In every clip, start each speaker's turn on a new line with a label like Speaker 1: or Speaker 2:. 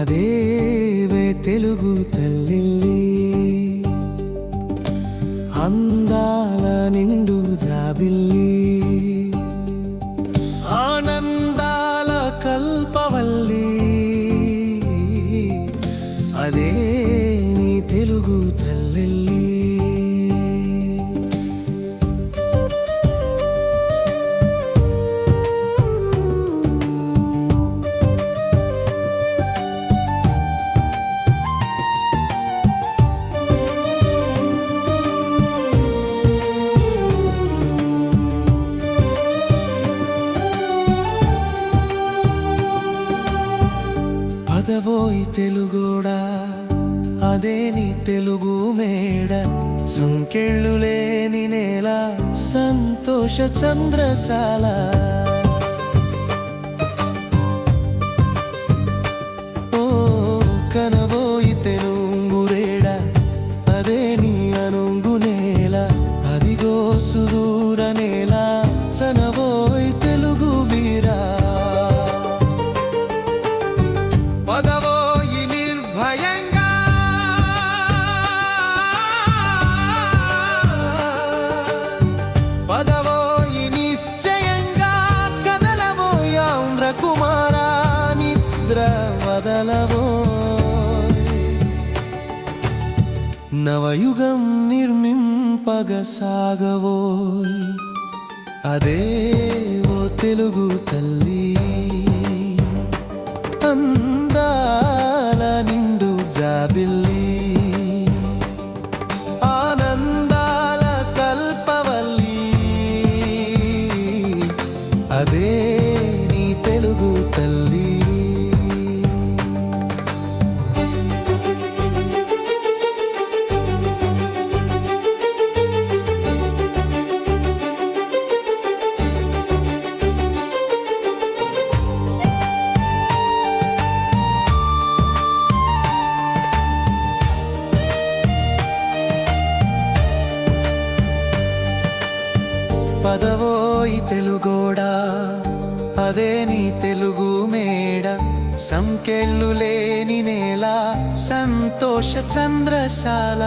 Speaker 1: అదేవే తెలుగు తల్లి అందాల నిండు జాబిల్లి. ఆనందాల కల్పవల్లి. అదే నీ తెలుగు తల్లి పదవోయి తెలుగోడా? అదే నీ తెలుగు మేడ. సంకెళ్ళు లేని నేల సంతోష చంద్రశాల. ఓ కనబోయి తెలుగురేడ అదే నీ నిద్ర వదలవో నవయుగం నిర్మింపగ సాగవోయ్ అదే ఓ తెలుగు తల్లి. అందాల నిండు జాబిల్లి. పదవోయి తెలుగోడా? అదే నీ తెలుగు మేడ. సంకెళ్ళు లేని నేల సంతోష చంద్రశాల.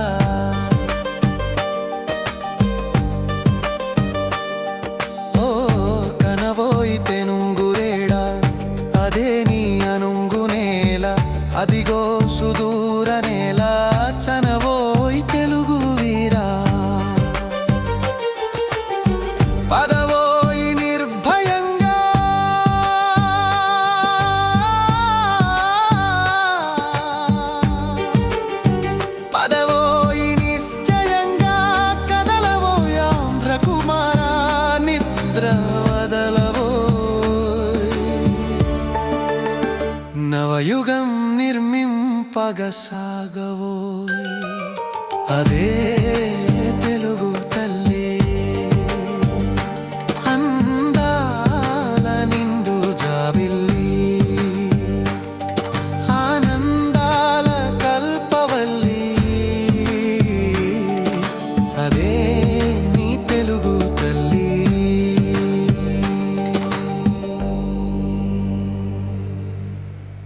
Speaker 1: ఓ కనవోయి తెనుంగురేడా అదే నీ అనుంగు నేల. అదిగో నవయుగం నిర్మింపగ సాగవోయ్ అదే